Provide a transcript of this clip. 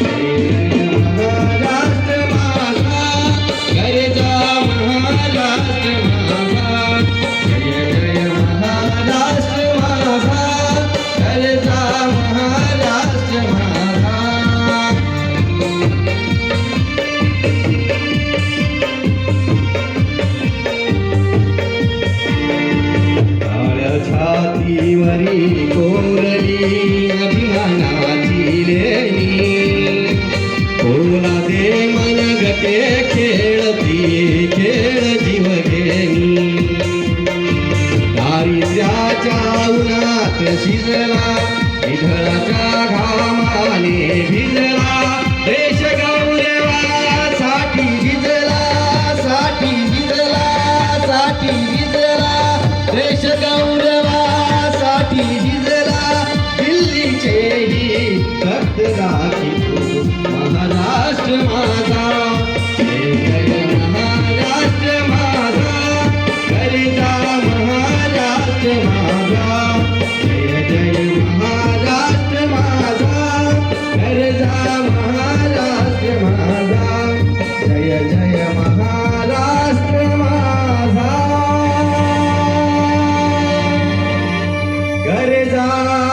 Amen. उन्हाच्या उन्हात शिजला विठळाच्या घामाने भिजला. देश गावलेवा साठी भिजला साठी भिजला साठी भिजला. देश করে যা